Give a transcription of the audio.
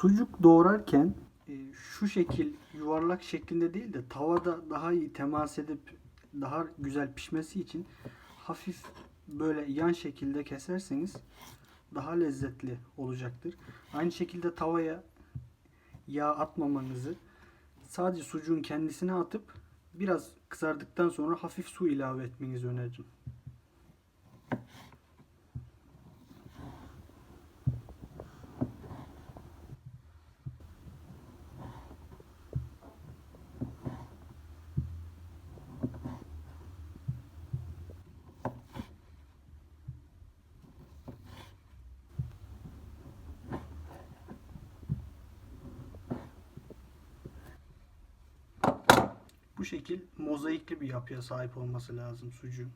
sucuk doğrarken e, şu şekil yuvarlak şeklinde değil de tavada daha iyi temas edip daha güzel pişmesi için hafif böyle yan şekilde keserseniz daha lezzetli olacaktır. Aynı şekilde tavaya yağ atmamanızı sadece sucuğun kendisine atıp biraz kızardıktan sonra hafif su ilave etmenizi öneririm. Bu şekil mozaikli bir yapıya sahip olması lazım sucuğun.